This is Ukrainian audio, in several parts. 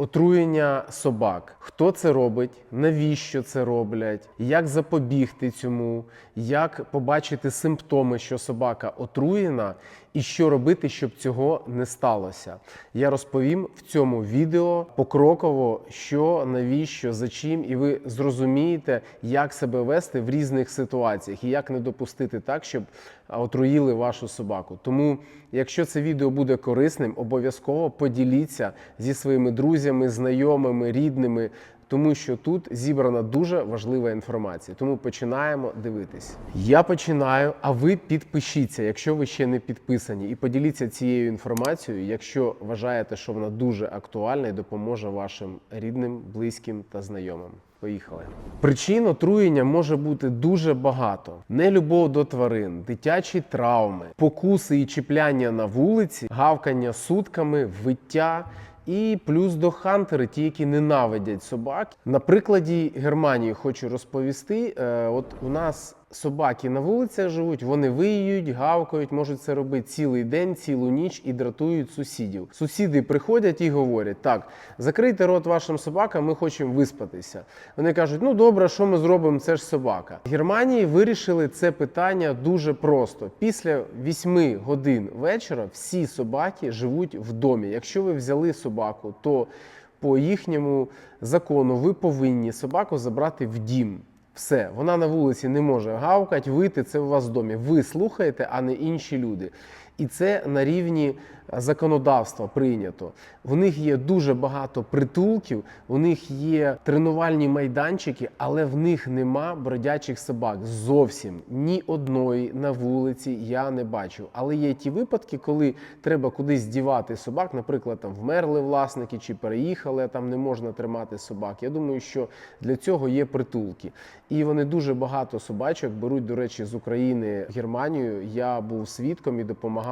Отруєння собак. Хто це робить? Навіщо це роблять? Як запобігти цьому? Як побачити симптоми, що собака отруєна, і що робити, щоб цього не сталося? Я розповім в цьому відео покроково, що, навіщо, за чим, і ви зрозумієте, як себе вести в різних ситуаціях і як не допустити так, щоб отруїли вашу собаку. Тому, якщо це відео буде корисним, обов'язково поділіться зі своїми друзями, знайомими, рідними. Тому що тут зібрана дуже важлива інформація. Тому починаємо дивитись. Я починаю, а ви підпишіться, якщо ви ще не підписані, і поділіться цією інформацією, якщо вважаєте, що вона дуже актуальна і допоможе вашим рідним, близьким та знайомим. Поїхали. Причин отруєння може бути дуже багато: нелюбов до тварин, дитячі травми, покуси і чіпляння на вулиці, гавкання сутками, виття. І плюс до хантери, ті, які ненавидять собак. На прикладі Германії хочу розповісти: Е, от у нас собаки на вулицях живуть, вони виють, гавкають, можуть це робити цілий день, цілу ніч і дратують сусідів. Сусіди приходять і говорять: так, закрийте рот вашим собакам, ми хочемо виспатися. Вони кажуть, ну добре, що ми зробимо? Це ж собака. В Германії вирішили це питання дуже просто. Після 8 годин вечора всі собаки живуть в домі. Якщо ви взяли собаку, то по їхньому закону ви повинні собаку забрати в дім. Все, вона на вулиці не може гавкати, вийти, це у вас в домі. Ви слухаєте, а не інші люди. І це на рівні законодавства прийнято. В них є дуже багато притулків, у них є тренувальні майданчики, але в них нема бродячих собак. Зовсім ні одної на вулиці я не бачив. Але є ті випадки, коли треба кудись дівати собак, наприклад, там вмерли власники чи переїхали, а там не можна тримати собак. Я думаю, що для цього є притулки. І вони дуже багато собачок беруть, до речі, з України в Германію. Я був свідком і допомагав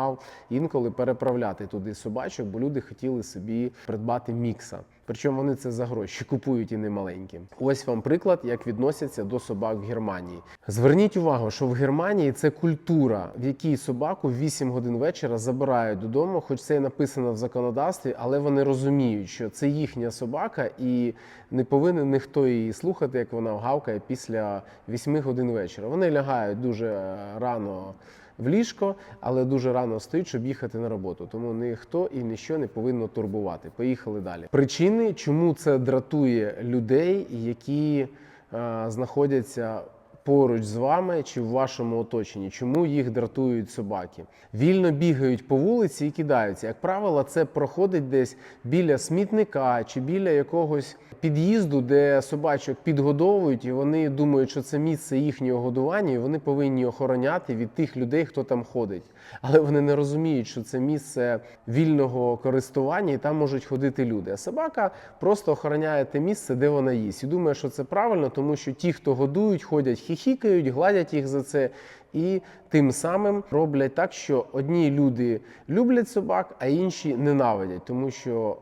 інколи переправляти туди собачок, бо люди хотіли собі придбати мікса. Причому вони це за гроші купують і не маленькі. Ось вам приклад, як відносяться до собак в Германії. Зверніть увагу, що в Германії це культура, в якій собаку в 8 годин вечора забирають додому, хоч це і написано в законодавстві, але вони розуміють, що це їхня собака, і не повинен ніхто її слухати, як вона гавкає після 8 годин вечора. Вони лягають дуже рано в ліжко, але дуже рано встають, щоб їхати на роботу. Тому ніхто і ніщо не повинно турбувати. Поїхали далі. Причини, чому це дратує людей, які е, знаходяться. Поруч з вами чи в вашому оточенні, чому їх дратують собаки? Вільно бігають по вулиці і кидаються. Як правило, це проходить десь біля смітника чи біля якогось під'їзду, де собачок підгодовують, і вони думають, що це місце їхнього годування, і вони повинні охороняти від тих людей, хто там ходить. Але вони не розуміють, що це місце вільного користування, і там можуть ходити люди. А собака просто охороняє те місце, де вона їсть. І думає, що це правильно, тому що ті, хто годують, ходять, хіхікають, гладять їх за це. І тим самим роблять так, що одні люди люблять собак, а інші ненавидять, тому що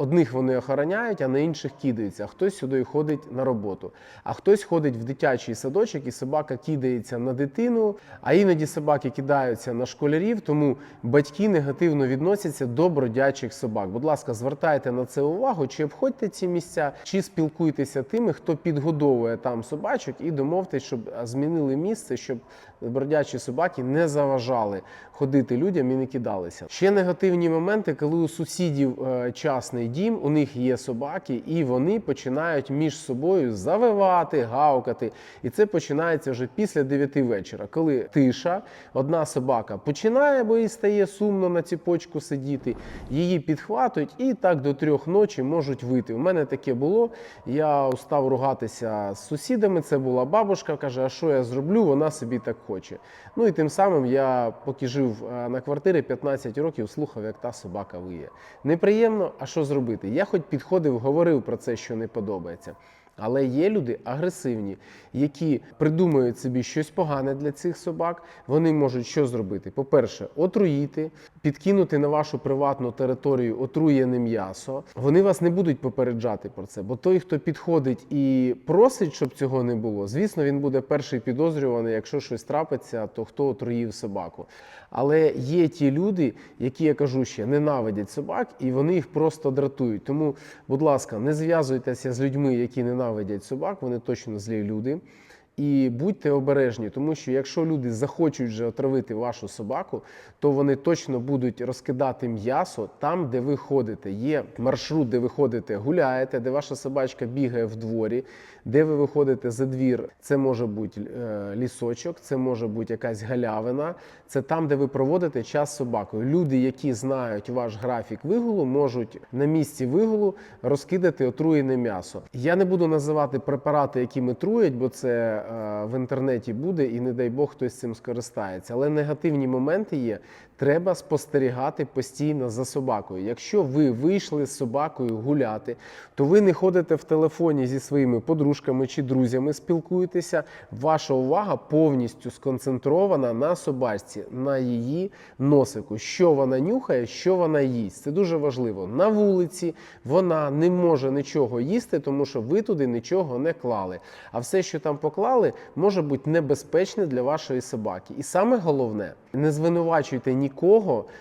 Одних вони охороняють, а на інших кидаються. Хтось сюди ходить на роботу. А хтось ходить в дитячий садочок, і собака кидається на дитину. А іноді собаки кидаються на школярів, тому батьки негативно відносяться до бродячих собак. Будь ласка, звертайте на це увагу, чи обходьте ці місця, чи спілкуйтеся тими, хто підгодовує там собачок, і домовтесь, щоб змінили місце, щоб бродячі собаки не заважали ходити людям і не кидалися. Ще негативні моменти, коли у сусідів е, частний дім, у них є собаки, і вони починають між собою завивати, гавкати. І це починається вже після 9 вечора, коли тиша, одна собака починає, бо їй стає сумно на ціпочку сидіти, її підхватують і так до трьох ночі можуть вийти. У мене таке було. Я став ругатися з сусідами. Це була бабушка, каже: А що я зроблю? Вона собі так хоче. Ну і тим самим я, поки жив е, на квартирі 15 років, слухав, як та собака виє. Неприємно, а що зробити? Я хоч підходив, говорив про це, що не подобається. Але є люди агресивні, які придумують собі щось погане для цих собак. Вони можуть що зробити? По-перше, отруїти, підкинути на вашу приватну територію отруєне м'ясо. Вони вас не будуть попереджати про це, бо той, хто підходить і просить, щоб цього не було, звісно, він буде перший підозрюваний, якщо щось трапиться, то хто отруїв собаку. Але є ті люди, які я кажу ще ненавидять собак, і вони їх просто дратують. Тому, будь ласка, не зв'язуйтеся з людьми, які ненавидять собак, вони точно злі люди. І будьте обережні, тому що якщо люди захочуть вже отравити вашу собаку, то вони точно будуть розкидати м'ясо там, де ви ходите. Є маршрут, де ви ходите, гуляєте, де ваша собачка бігає в дворі, де ви виходите за двір. Це може бути е, лісочок, це може бути якась галявина. Це там, де ви проводите час з собакою. Люди, які знають ваш графік вигулу, можуть на місці вигулу розкидати отруєне м'ясо. Я не буду називати препарати, якими труять, бо це в інтернеті буде, і не дай Бог хтось цим скористається. Але негативні моменти є. Треба спостерігати постійно за собакою. Якщо ви вийшли з собакою гуляти, то ви не ходите в телефоні зі своїми подружками чи друзями, спілкуєтеся. Ваша увага повністю сконцентрована на собачці, на її носику. Що вона нюхає, що вона їсть. Це дуже важливо. На вулиці вона не може нічого їсти, тому що ви туди нічого не клали. А все, що там поклали, може бути небезпечне для вашої собаки. І саме головне, не звинувачуйте нікого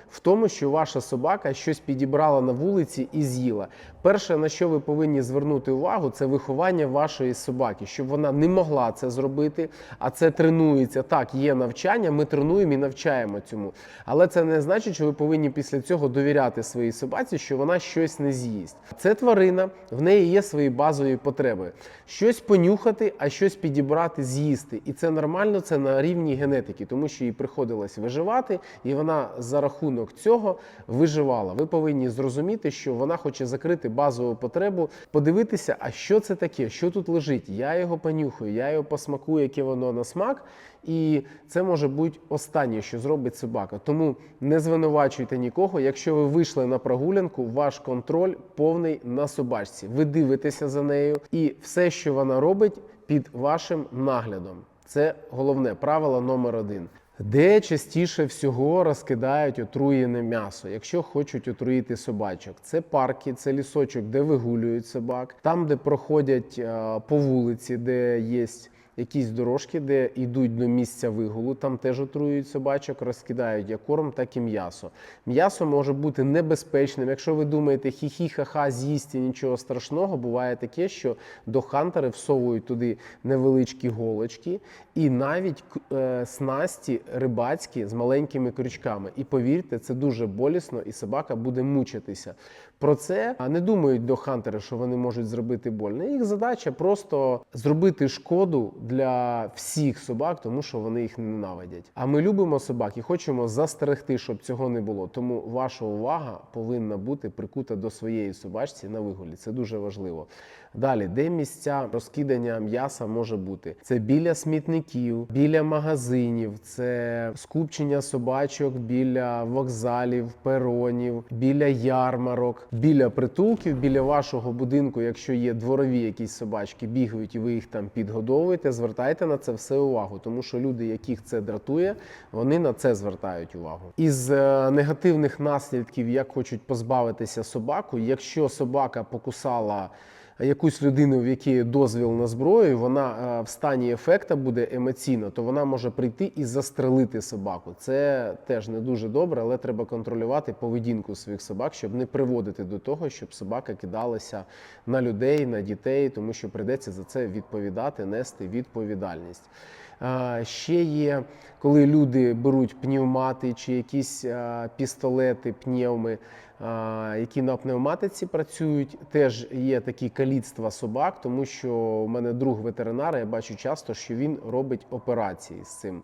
в тому, що ваша собака щось підібрала на вулиці і з'їла. Перше, на що ви повинні звернути увагу, це виховання вашої собаки, щоб вона не могла це зробити, а це тренується. Так, є навчання, ми тренуємо і навчаємо цьому. Але це не значить, що ви повинні після цього довіряти своїй собаці, що вона щось не з'їсть. Це тварина, в неї є свої базові потреби. Щось понюхати, а щось підібрати, з'їсти. І це нормально, це на рівні генетики, тому що їй приходилось виживати, і вона за рахунок цього виживала. Ви повинні зрозуміти, що вона хоче закрити базову потребу, подивитися, а що це таке, що тут лежить. Я його понюхаю, я його посмакую, яке воно на смак. І це може бути останнє, що зробить собака. Тому не звинувачуйте нікого. Якщо ви вийшли на прогулянку, ваш контроль повний на собачці. Ви дивитеся за нею, і все, що вона робить, під вашим наглядом. Це головне правило номер один. Де частіше всього розкидають отруєне м'ясо, якщо хочуть отруїти собачок. Це парки, це лісочок, де вигулюють собак, там, де проходять е, по вулиці, де є якісь дорожки, де йдуть до місця вигулу, там теж отруюють собачок, розкидають як корм, так і м'ясо. М'ясо може бути небезпечним. Якщо ви думаєте, хі-хі, ха-ха, з'їсти нічого страшного, буває таке, що до хантери всовують туди невеличкі голочки і навіть е, снасті рибацькі з маленькими крючками. І повірте, це дуже болісно, і собака буде мучитися. Про це не думають до хантери, що вони можуть зробити больно. Їх задача просто зробити шкоду для всіх собак, тому що вони їх ненавидять. А ми любимо собак і хочемо застерегти, щоб цього не було. Тому ваша увага повинна бути прикута до своєї собачці на вигулі. Це дуже важливо. Далі, де місця розкидання м'яса може бути? Це біля смітників, біля магазинів, це скупчення собачок біля вокзалів, перонів, біля ярмарок, біля притулків, біля вашого будинку, якщо є дворові якісь собачки, бігають і ви їх там підгодовуєте. Звертайте на це все увагу, тому що люди, яких це дратує, вони на це звертають увагу. Із е, негативних наслідків, як хочуть позбавитися собаку, якщо собака покусала якусь людину, в якій дозвіл на зброю, вона е, в стані ефекта буде емоційно, то вона може прийти і застрелити собаку. Це теж не дуже добре, але треба контролювати поведінку своїх собак, щоб не приводити до того, щоб собака кидалася на людей, на дітей, тому що прийдеться за це відповідати, нести відповідальність. А, Ще є, коли люди беруть пневмати чи якісь пістолети, пневми, які на пневматиці працюють, теж є такі каліцтва собак, тому що у мене друг ветеринар, я бачу часто, що він робить операції з цим.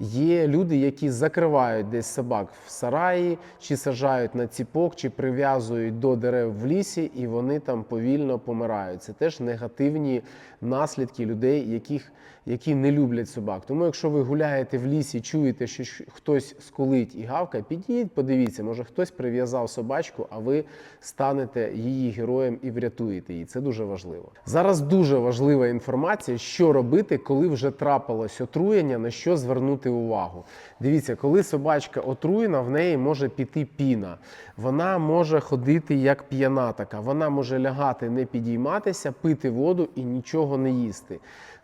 Є люди, які закривають десь собак в сараї, чи сажають на ціпок, чи прив'язують до дерев в лісі, і вони там повільно помирають. Це теж негативні наслідки людей, яких, які не люблять собак. Тому, якщо ви гуляєте в лісі, чуєте, що хтось скулить і гавкає, підійдіть, подивіться, може хтось прив'язав собачку, а ви станете її героєм і врятуєте її. Це дуже важливо. Зараз дуже важлива інформація, що робити, коли вже трапилось отруєння, на що звернути увагу. Дивіться, коли собачка отруєна, в неї може піти піна. Вона може ходити як п'яна така, вона може лягати, не підійматися, пити воду і нічого не їсти.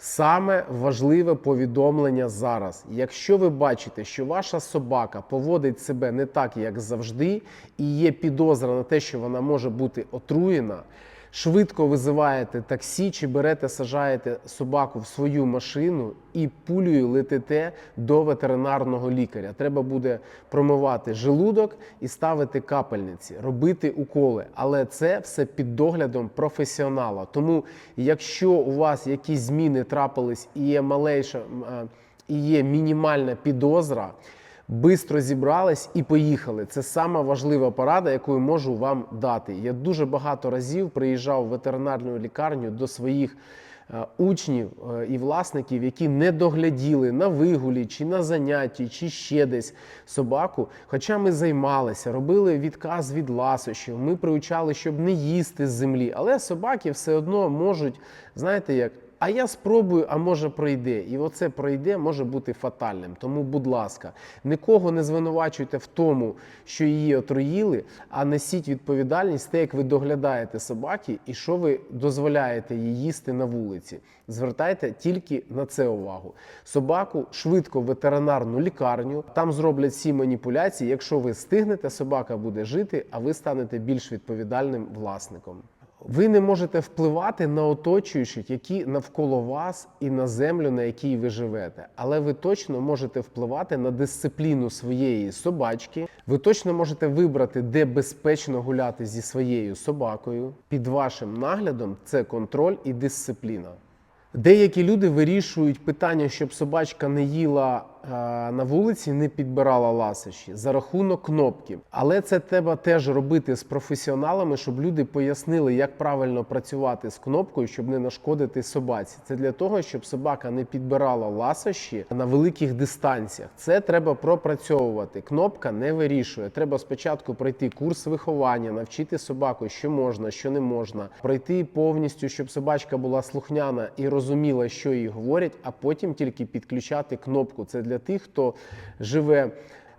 Саме важливе повідомлення зараз. Якщо ви бачите, що ваша собака поводить себе не так, як завжди, і є підозра на те, що вона може бути отруєна, швидко визиваєте таксі чи берете, сажаєте собаку в свою машину і пулею летите до ветеринарного лікаря. Треба буде промивати желудок і ставити капельниці, робити уколи. Але це все під доглядом професіонала. Тому, якщо у вас якісь зміни трапились і є малейша і є мінімальна підозра. Бистро зібрались і поїхали. Це сама важлива порада, яку можу вам дати. Я дуже багато разів приїжджав в ветеринарну лікарню до своїх е, учнів е, і власників, які не догляділи на вигулі, чи на занятті, чи ще десь собаку. Хоча ми займалися, робили відказ від ласощів, ми приучали, щоб не їсти з землі. Але собаки все одно можуть, знаєте, як. А я спробую, а може пройде. І оце пройде може бути фатальним. Тому, будь ласка, нікого не звинувачуйте в тому, що її отруїли, а несіть відповідальність те, як ви доглядаєте собаки і що ви дозволяєте їй їсти на вулиці. Звертайте тільки на це увагу. Собаку швидко в ветеринарну лікарню. Там зроблять всі маніпуляції. Якщо ви стигнете, собака буде жити, а ви станете більш відповідальним власником. Ви не можете впливати на оточуючих, які навколо вас і на землю, на якій ви живете. Але ви точно можете впливати на дисципліну своєї собачки. Ви точно можете вибрати, де безпечно гуляти зі своєю собакою. Під вашим наглядом це контроль і дисципліна. Деякі люди вирішують питання, щоб собачка не їла на вулиці, не підбирала ласощі за рахунок кнопки. Але це треба теж робити з професіоналами, щоб люди пояснили, як правильно працювати з кнопкою, щоб не нашкодити собаці. Це для того, щоб собака не підбирала ласощі на великих дистанціях. Це треба пропрацьовувати. Кнопка не вирішує. Треба спочатку пройти курс виховання, навчити собаку, що можна, що не можна, пройти повністю, щоб собачка була слухняна і розуміла, що їй говорять, а потім тільки підключати кнопку. Це для тих, хто живе.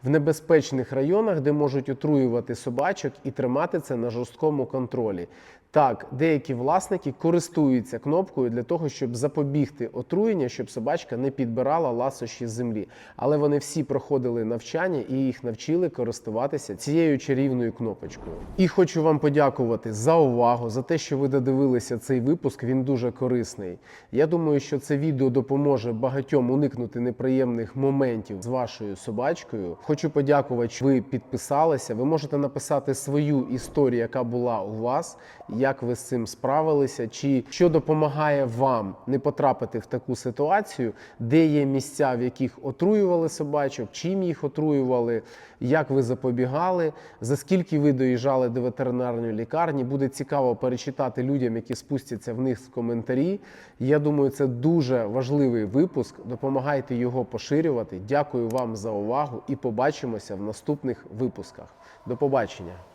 В небезпечних районах, де можуть отруювати собачок і тримати це на жорсткому контролі. Так, деякі власники користуються кнопкою для того, щоб запобігти отруєння, щоб собачка не підбирала ласощі з землі. Але вони всі проходили навчання і їх навчили користуватися цією чарівною кнопочкою. І хочу вам подякувати за увагу, за те, що ви додивилися цей випуск. Він дуже корисний. Я думаю, що це відео допоможе багатьом уникнути неприємних моментів з вашою собачкою. Хочу подякувати, що ви підписалися. Ви можете написати свою історію, яка була у вас, як ви з цим справилися, чи що допомагає вам не потрапити в таку ситуацію, де є місця, в яких отруювали собачок, чим їх отруювали, як ви запобігали, за скільки ви доїжджали до ветеринарної лікарні. Буде цікаво перечитати людям, які спустяться вниз в коментарі. Я думаю, це дуже важливий випуск. Допомагайте його поширювати. Дякую вам за увагу і побачимося в наступних випусках. До побачення.